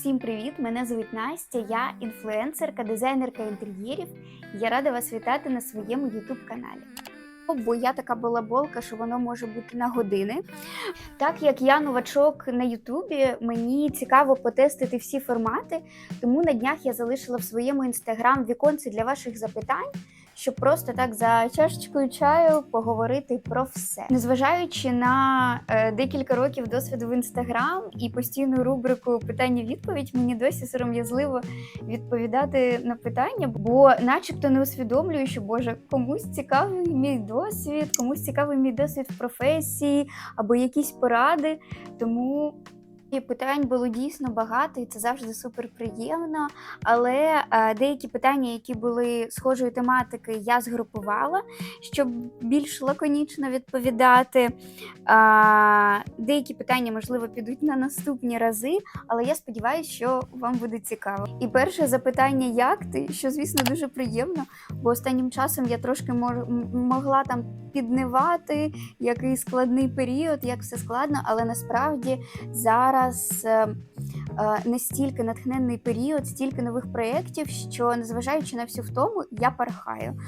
Всім привіт! Мене звуть Настя, я інфлюенсерка, дизайнерка інтер'єрів. Я рада вас вітати на своєму youtube каналі. Бо я така балаболка, що воно може бути на години. Так як я новачок на Ютубі, мені цікаво потестити всі формати, тому на днях я залишила в своєму інстаграм віконце для ваших запитань, щоб просто так за чашечкою чаю поговорити про все. Незважаючи на е, декілька років досвіду в інстаграм і постійну рубрику питання-відповідь, мені досі сором'язливо відповідати на питання, бо, начебто, не усвідомлюю, що Боже, комусь цікавий мій досвід, комусь цікавий мій досвід в професії або якісь поради. Тому і питань було дійсно багато, і це завжди супер приємно. Але е, деякі питання, які були схожої тематики, я згрупувала, щоб більш лаконічно відповідати. Деякі питання, можливо, підуть на наступні рази, але я сподіваюся, що вам буде цікаво. І перше запитання, як ти? Що, звісно, дуже приємно, бо останнім часом я трошки могла там піднивати, який складний період, як все складно, але насправді зараз е, е, настільки натхненний період, стільки нових проєктів, що незважаючи на всю втому, я пархаю.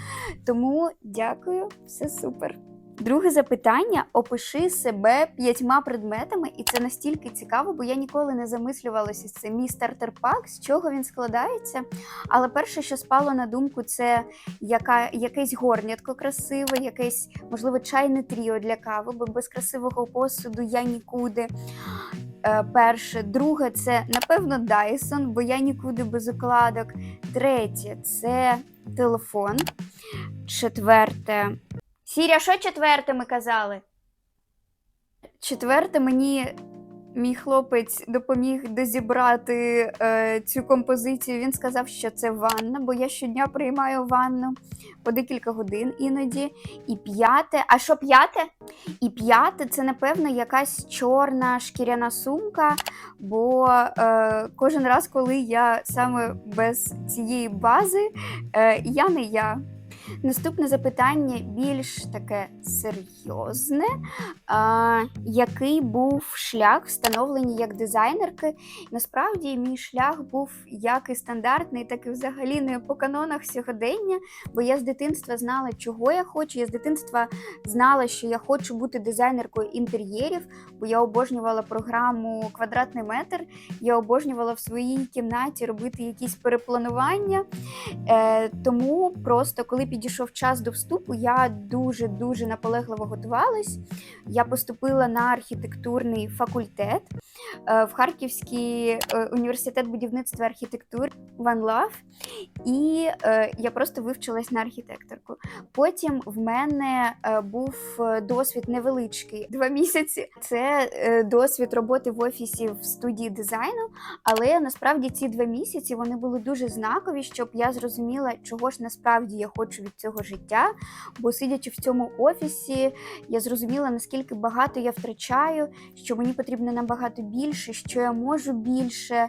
Тому дякую, все супер. Друге запитання: опиши себе п'ятьма предметами, і це настільки цікаво, бо я ніколи не замислювалася цим. Мій стартер пак, з чого він складається. Але перше, що спало на думку, це яка, якесь горнятко красиве, якесь, можливо, чайне тріо для кави, бо без красивого посуду я нікуди. Е, Перше, друге, це напевно Dyson, бо я нікуди без укладок. Третє це телефон. Четверте. Сіря, що четверте ми казали? Четверте, мені мій хлопець допоміг дозібрати е, цю композицію. Він сказав, що це ванна, бо я щодня приймаю ванну по декілька годин іноді. І п'яте. А що п'яте? І п'яте це, напевно, якась чорна шкіряна сумка. Бо е, кожен раз, коли я саме без цієї бази, е, я не я. Наступне запитання більш таке серйозне. А, який був шлях встановлення як дизайнерки? Насправді, мій шлях був як і стандартний, так і взагалі не по канонах сьогодення, бо я з дитинства знала, чого я хочу. Я з дитинства знала, що я хочу бути дизайнеркою інтер'єрів, бо я обожнювала програму Квадратний метр. Я обожнювала в своїй кімнаті робити якісь перепланування. Е, тому просто коли підійшов час до вступу, я дуже дуже наполегливо готувалась. Я поступила на архітектурний факультет е, в Харківський е, університет будівництва архітектури One Love, і е, я просто вивчилась на архітекторку. Потім в мене був досвід невеличкий два місяці. Це досвід роботи в офісі в студії дизайну. Але насправді ці два місяці вони були дуже знакові, щоб я зрозуміла, чого ж насправді я хочу від цього життя. Бо сидячи в цьому офісі, я зрозуміла, наскільки багато я втрачаю, що мені потрібно набагато більше, що я можу більше.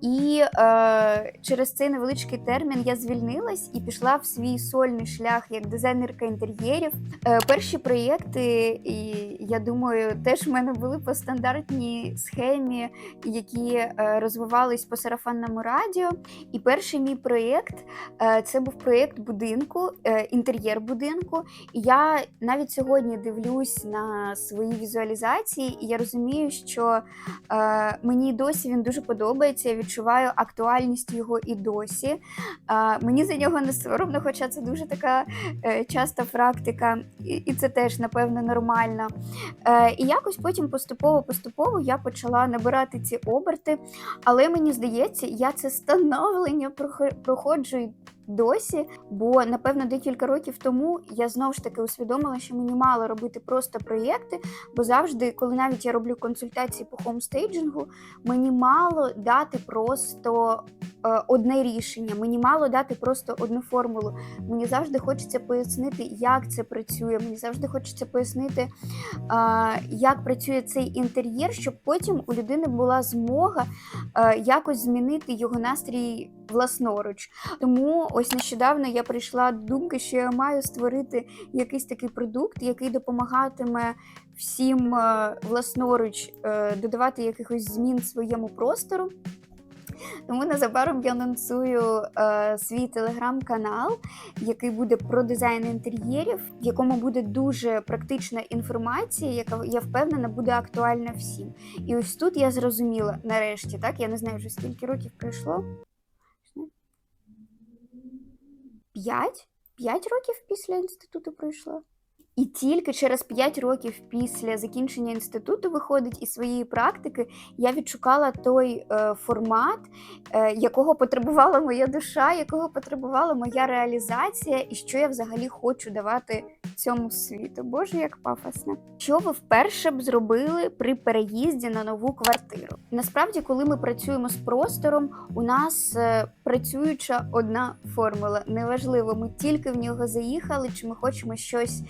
І е, через цей невеличкий термін я звільнилась і пішла в свій сольний шлях як дизайнерка інтер'єрів. Е, перші проєкти, і я думаю, теж в мене були по стандартній схемі, які е, розвивались по сарафанному радіо. І перший мій проєкт е, це був проєкт будинку, е, інтер'єр будинку. І я навіть сьогодні дивлюсь на свої візуалізації, і я розумію, що е, мені досі він дуже подобається. Я відчуваю актуальність його і досі. Е, мені за нього не соромно, хоча це дуже така часта практика, і, це теж напевно нормально. І якось потім поступово-поступово я почала набирати ці оберти, але мені здається, я це становлення проходжу досі, бо напевно декілька років тому я знову ж таки усвідомила, що мені мало робити просто проєкти, бо завжди, коли навіть я роблю консультації по хомстейджингу, мені мало дати просто е, одне рішення, мені мало дати просто одну формулу. Мені завжди хочеться пояснити, як це працює. Мені завжди хочеться пояснити, е, як працює цей інтер'єр, щоб потім у людини була змога е, якось змінити його настрій власноруч. Тому ось нещодавно я прийшла до думки, що я маю створити якийсь такий продукт, який допомагатиме всім е, власноруч е, додавати якихось змін своєму простору. Тому незабаром я анонсую е, свій телеграм-канал, який буде про дизайн інтер'єрів, в якому буде дуже практична інформація, яка я впевнена буде актуальна всім. І ось тут я зрозуміла нарешті, так я не знаю вже скільки років пройшло. П'ять? П'ять років після інституту пройшло. І тільки через 5 років після закінчення інституту виходить із своєї практики, я відшукала той е, формат, е, якого потребувала моя душа, якого потребувала моя реалізація, і що я взагалі хочу давати цьому світу. Боже, як пафосно. Що ви вперше б зробили при переїзді на нову квартиру? Насправді, коли ми працюємо з простором, у нас е, працююча одна формула. Неважливо, ми тільки в нього заїхали, чи ми хочемо щось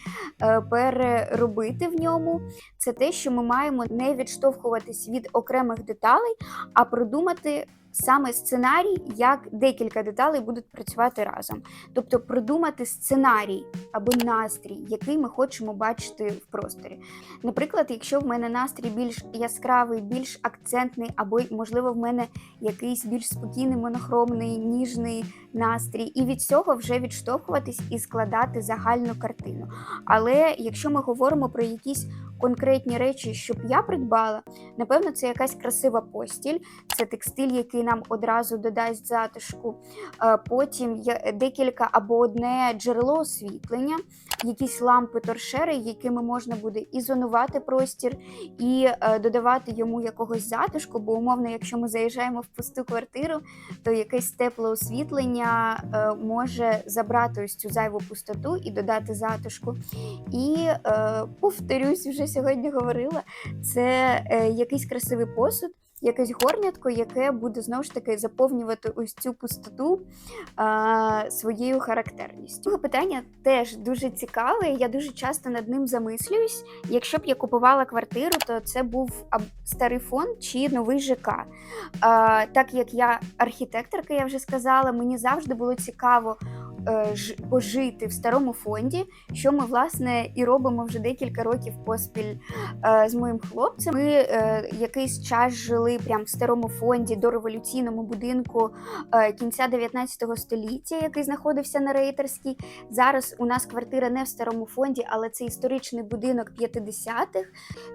переробити в ньому. Це те, що ми маємо не відштовхуватись від окремих деталей, а продумати саме сценарій, як декілька деталей будуть працювати разом. Тобто продумати сценарій або настрій, який ми хочемо бачити в просторі. Наприклад, якщо в мене настрій більш яскравий, більш акцентний, або, можливо, в мене якийсь більш спокійний, монохромний, ніжний настрій, і від цього вже відштовхуватись і складати загальну картину. Але якщо ми говоримо про якісь конкретні речі, щоб я придбала, напевно, це якась красива постіль, це текстиль, який нам одразу додасть затишку. Е, Потім є декілька або одне джерело освітлення, якісь лампи торшери, якими можна буде ізонувати простір і е, додавати йому якогось затишку, бо умовно, якщо ми заїжджаємо в пусту квартиру, то якесь тепле освітлення е, може забрати ось цю зайву пустоту і додати затишку. І повторюсь, вже сьогодні говорила, це якийсь красивий посуд. Якесь горнятко, яке буде знову ж таки заповнювати ось цю пустоту а, своєю характерністю. Друге питання теж дуже цікаве. Я дуже часто над ним замислююсь. Якщо б я купувала квартиру, то це був старий фонд чи новий ЖК. А, так як я архітекторка, я вже сказала, мені завжди було цікаво. Е, Пожити в старому фонді, що ми власне і робимо вже декілька років поспіль е, з моїм хлопцем. Ми е, якийсь час жили прямо в старому фонді до революційному будинку кінця 19 століття, який знаходився на Рейтерській. Зараз у нас квартира не в старому фонді, але це історичний будинок 50-х.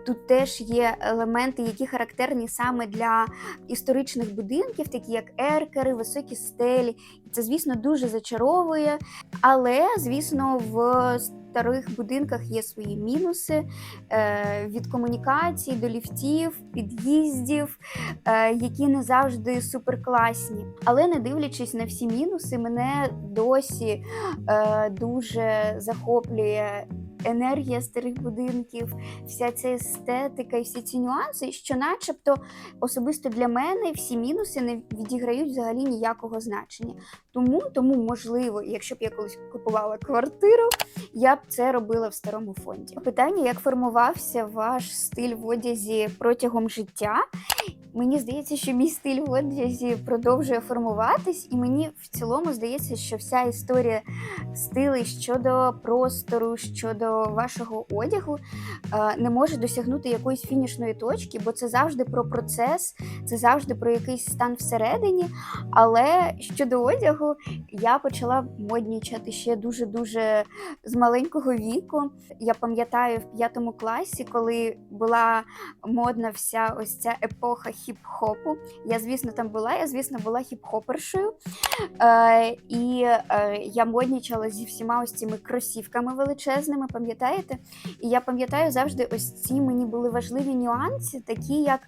Тут теж є елементи, які характерні саме для історичних будинків, такі як еркери, високі стелі. Це, звісно, дуже зачаровує. Але, звісно, в старих будинках є свої мінуси е, від комунікацій до ліфтів, під'їздів, е, які не завжди суперкласні. Але не дивлячись на всі мінуси, мене досі е, дуже захоплює. Енергія старих будинків, вся ця естетика і всі ці нюанси, що, начебто, особисто для мене всі мінуси не відіграють взагалі ніякого значення. Тому, тому, можливо, якщо б я колись купувала квартиру, я б це робила в старому фонді. Питання: як формувався ваш стиль в одязі протягом життя? Мені здається, що мій стиль в одязі продовжує формуватись, і мені в цілому здається, що вся історія стилей щодо простору, щодо вашого одягу е, не може досягнути якоїсь фінішної точки, бо це завжди про процес, це завжди про якийсь стан всередині. Але щодо одягу, я почала моднічати ще дуже дуже з маленького віку. Я пам'ятаю в п'ятому класі, коли була модна вся ось ця епоха хіп-хопу. Я, звісно, там була, я, звісно, була хіп-хопершою. Е, і е, я моднічала зі всіма ось цими кросівками величезними, пам'ятаєте? І я пам'ятаю завжди ось ці мені були важливі нюанси, такі як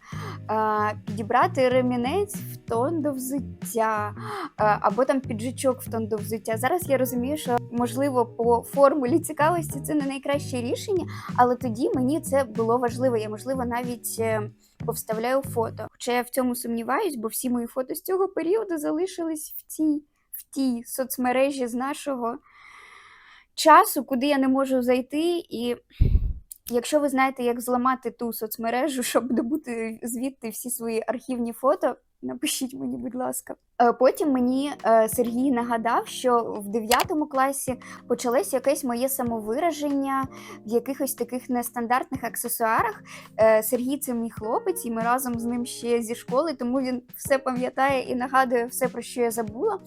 е, підібрати ремінець в тон до взуття, е, або там піджачок в тон до взуття. Зараз я розумію, що можливо по формулі цікавості це не найкраще рішення, але тоді мені це було важливо. Я можливо навіть. Повставляю фото. Хоча я в цьому сумніваюсь, бо всі мої фото з цього періоду залишились в цій, в тій соцмережі з нашого часу, куди я не можу зайти. І якщо ви знаєте, як зламати ту соцмережу, щоб добути звідти всі свої архівні фото, Напишіть мені, будь ласка. Е, Потім мені е, Сергій нагадав, що в 9 класі почалось якесь моє самовираження в якихось таких нестандартних аксесуарах. Е, Сергій це мій хлопець, і ми разом з ним ще зі школи, тому він все пам'ятає і нагадує все, про що я забула.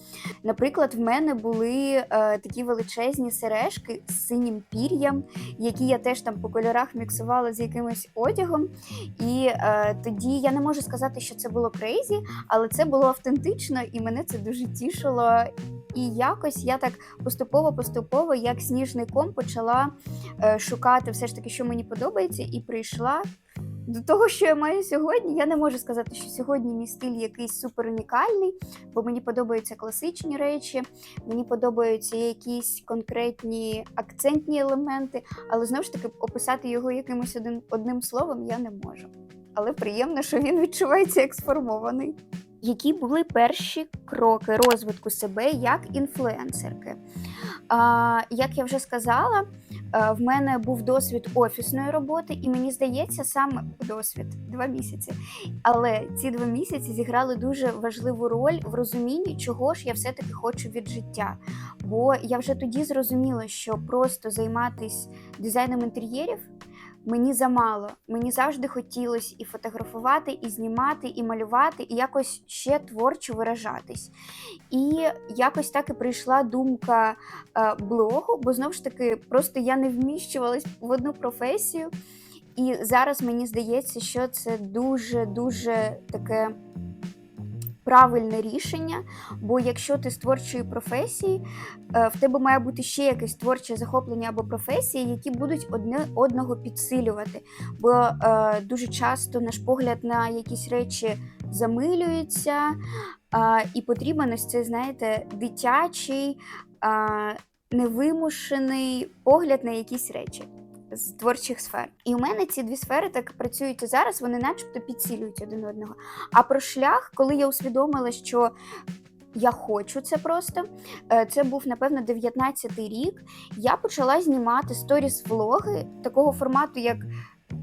Наприклад, в мене були такі величезні сережки з синім пір'ям, які я теж там по кольорах міксувала з якимось одягом. І тоді я не можу сказати, що це було крейзі, але це було автентично, і мене це дуже тішило. І якось я так поступово-поступово, як сніжний ком, почала е, шукати все ж таки, що мені подобається, і прийшла. До того, що я маю сьогодні, я не можу сказати, що сьогодні мій стиль якийсь супер унікальний, бо мені подобаються класичні речі, мені подобаються якісь конкретні акцентні елементи, але знову ж таки описати його якимось один, одним словом я не можу. Але приємно, що він відчувається як сформований. Які були перші кроки розвитку себе як інфлюенсерки? Як я вже сказала, е, в мене був досвід офісної роботи, і мені здається, саме досвід два місяці. Але ці два місяці зіграли дуже важливу роль в розумінні, чого ж я все-таки хочу від життя. Бо я вже тоді зрозуміла, що просто займатися дизайном інтер'єрів. Мені замало. Мені завжди хотілося і фотографувати, і знімати, і малювати, і якось ще творчо виражатись. І якось так і прийшла думка е, блогу, бо знову ж таки, просто я не вміщувалась в одну професію. І зараз мені здається, що це дуже-дуже таке правильне рішення. Бо якщо ти з творчої професії, е, в тебе має бути ще якесь творче захоплення або професії, які будуть одне одного підсилювати. Бо е, дуже часто наш погляд на якісь речі замилюється, е, і потрібен ось цей, знаєте, дитячий, е, невимушений погляд на якісь речі. З творчих сфер. І у мене ці дві сфери так працюють і зараз, вони начебто підсилюють один одного. А про шлях, коли я усвідомила, що я хочу це просто, е, це був, напевно, 19-й рік. Я почала знімати сторіс-влоги такого формату, як.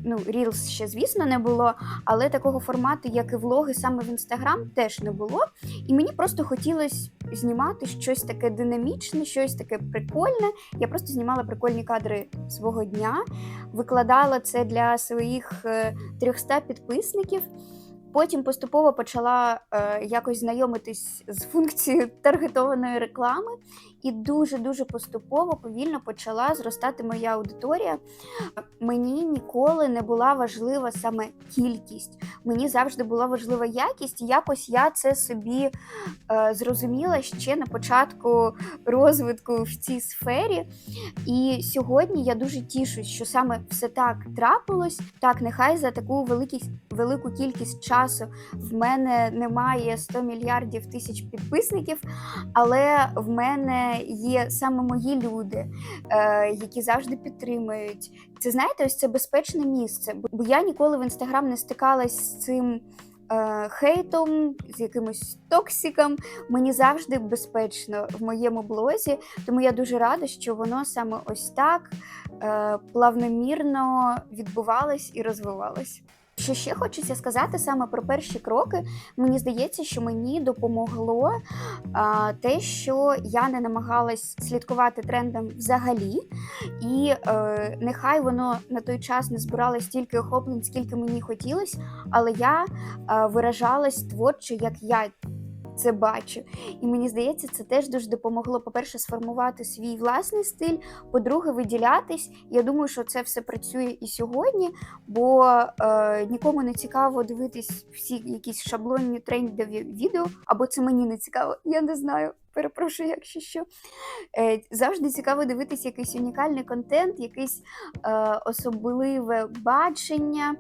Ну, Reels ще, звісно, не було, але такого формату, як і влоги, саме в інстаграм, теж не було. І мені просто хотілося знімати щось таке динамічне, щось таке прикольне. Я просто знімала прикольні кадри свого дня, викладала це для своїх е, 300 підписників. Потім поступово почала е, якось знайомитись з функцією таргетованої реклами, і дуже-дуже поступово, повільно почала зростати моя аудиторія. Мені ніколи не була важлива саме кількість, мені завжди була важлива якість. Якось я це собі е, зрозуміла ще на початку розвитку в цій сфері. І сьогодні я дуже тішусь, що саме все так трапилось. Так, нехай за таку великість, велику кількість часу в мене немає 100 мільярдів тисяч підписників, але в мене є саме мої люди, е, які завжди підтримують. Це знаєте, ось це безпечне місце. Бо я ніколи в інстаграм не стикалась з цим. е, Хейтом, з якимось токсиком, мені завжди безпечно в моєму блозі, тому я дуже рада, що воно саме ось так е, плавномірно відбувалось і розвивалось. Що ще хочеться сказати саме про перші кроки. Мені здається, що мені допомогло а, те, що я не намагалась слідкувати трендам взагалі, і е, нехай воно на той час не збирало стільки охоплень, скільки мені хотілося, але я е, виражалась творчо, як я. Це бачу, і мені здається, це теж дуже допомогло. По-перше, сформувати свій власний стиль. По-друге, виділятись. Я думаю, що це все працює і сьогодні, бо е, нікому не цікаво дивитись всі якісь шаблонні трендові відео, або це мені не цікаво. Я не знаю. Перепрошую, якщо що. Е, завжди цікаво дивитись якийсь унікальний контент, якесь е, особливе бачення.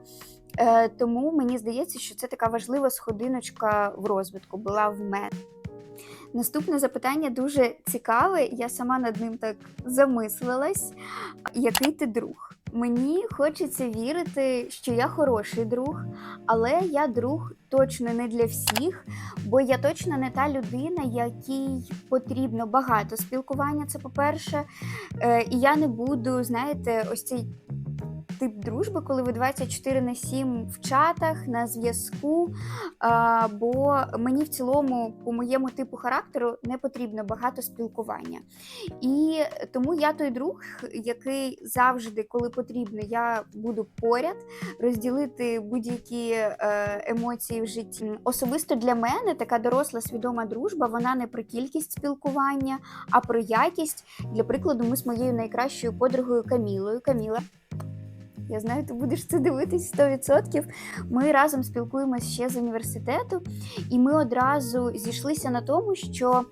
Е, тому мені здається, що це така важлива сходиночка в розвитку була в мене. Наступне запитання дуже цікаве, я сама над ним так замислилась. Який ти друг? Мені хочеться вірити, що я хороший друг, але я друг точно не для всіх, бо я точно не та людина, якій потрібно багато спілкування. Це по-перше, Е, і я не буду, знаєте, ось цей тип дружби, коли ви 24 на 7 в чатах, на зв'язку. Бо мені в цілому, по моєму типу характеру, не потрібно багато спілкування. І тому я той друг, який завжди, коли потрібно, я буду поряд розділити будь-які е, емоції в житті. Особисто для мене така доросла свідома дружба, вона не про кількість спілкування, а про якість. Для прикладу, ми з моєю найкращою подругою Камілою. Каміла. Я знаю, ти будеш це дивитись 100%. Ми разом спілкуємося ще з університету, і ми одразу зійшлися на тому, що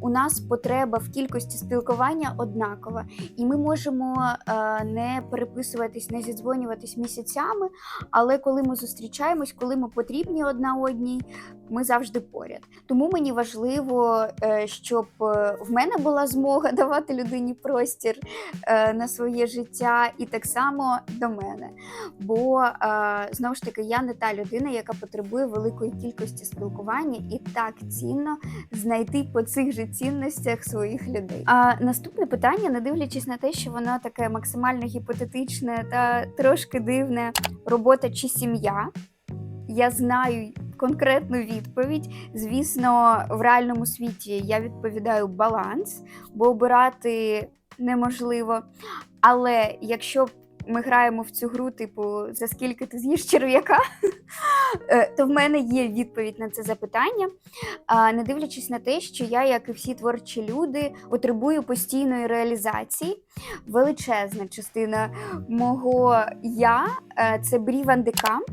у нас потреба в кількості спілкування однакова, і ми можемо а, не переписуватись, не зідзвонюватись місяцями. Але коли ми зустрічаємось, коли ми потрібні одна одній, ми завжди поряд. Тому мені важливо, е, щоб е, в мене була змога давати людині простір е, на своє життя, і так само до мене. Бо е, знову ж таки я не та людина, яка потребує великої кількості спілкування, і так цінно знайти по цих же цінностях своїх людей. А наступне питання, не дивлячись на те, що воно таке максимально гіпотетичне та трошки дивне: робота чи сім'я. Я знаю конкретну відповідь. Звісно, в реальному світі я відповідаю баланс, бо обирати неможливо. Але якщо ми граємо в цю гру, типу, за скільки ти з'їш черв'яка, е, то в мене є відповідь на це запитання. Не дивлячись на те, що я, як і всі творчі люди, потребую постійної реалізації. Величезна частина мого я е, це Брі Ван де Камп.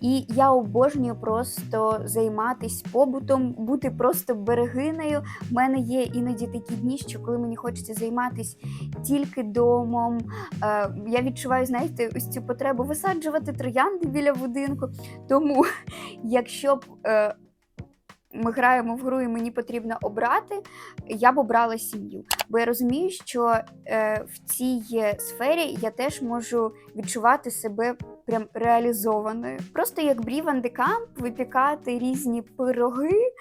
І я обожнюю просто займатися побутом, бути просто берегинею. В мене є іноді такі дні, що коли мені хочеться займатися тільки домом. Е, я відчуваю, знаєте, ось цю потребу висаджувати троянди біля будинку. Тому, якщо б е, ми граємо в гру, і мені потрібно обрати, я б обрала сім'ю. Бо я розумію, що е, в цій сфері я теж можу відчувати себе прям реалізованою. Просто як Брі Ван випікати різні пироги,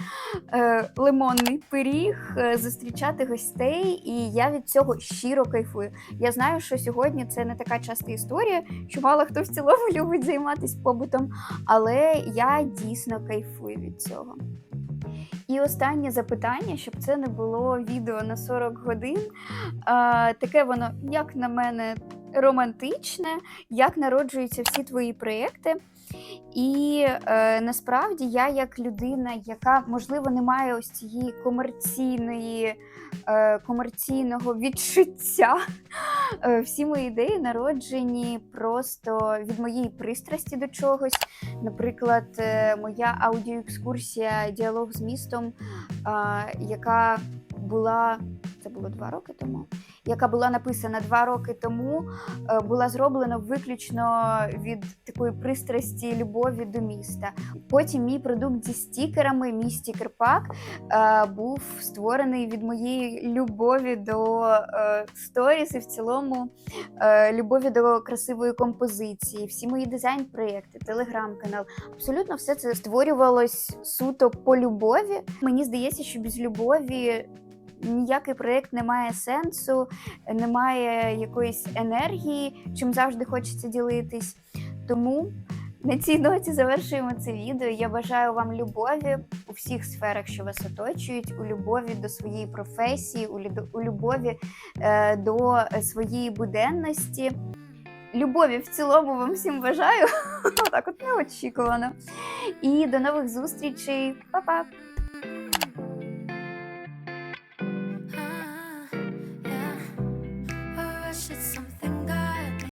е, лимонний пиріг, е, зустрічати гостей, і я від цього щиро кайфую. Я знаю, що сьогодні це не така часта історія, що мало хто в цілому любить займатися побутом, але я дійсно кайфую від цього. І останнє запитання, щоб це не було відео на 40 годин. А, таке воно, як на мене, романтичне, як народжуються всі твої проєкти. І е, насправді я, як людина, яка можливо не має ось цієї комерційної, е, комерційного відчуття, е, всі мої ідеї народжені просто від моєї пристрасті до чогось. Наприклад, е, моя аудіоекскурсія Діалог з містом, е, яка була це було два роки тому, яка була написана два роки тому, е, була зроблена виключно від такої пристрасті любові до міста. Потім мій продукт зі стікерами, мій стікер-пак е, був створений від моєї любові до е, сторіс і в цілому любові до красивої композиції. Всі мої дизайн-проєкти, телеграм-канал. Абсолютно все це створювалось суто по любові. Мені здається, що без любові ніякий проєкт не має сенсу, не має якоїсь енергії, чим завжди хочеться ділитись. Тому на цій ноті завершуємо це відео. Я бажаю вам любові у всіх сферах, що вас оточують, у любові до своєї професії, у, у любові е, до своєї буденності. Любові в цілому вам всім бажаю. Так от неочікувано. І до нових зустрічей. Па-па!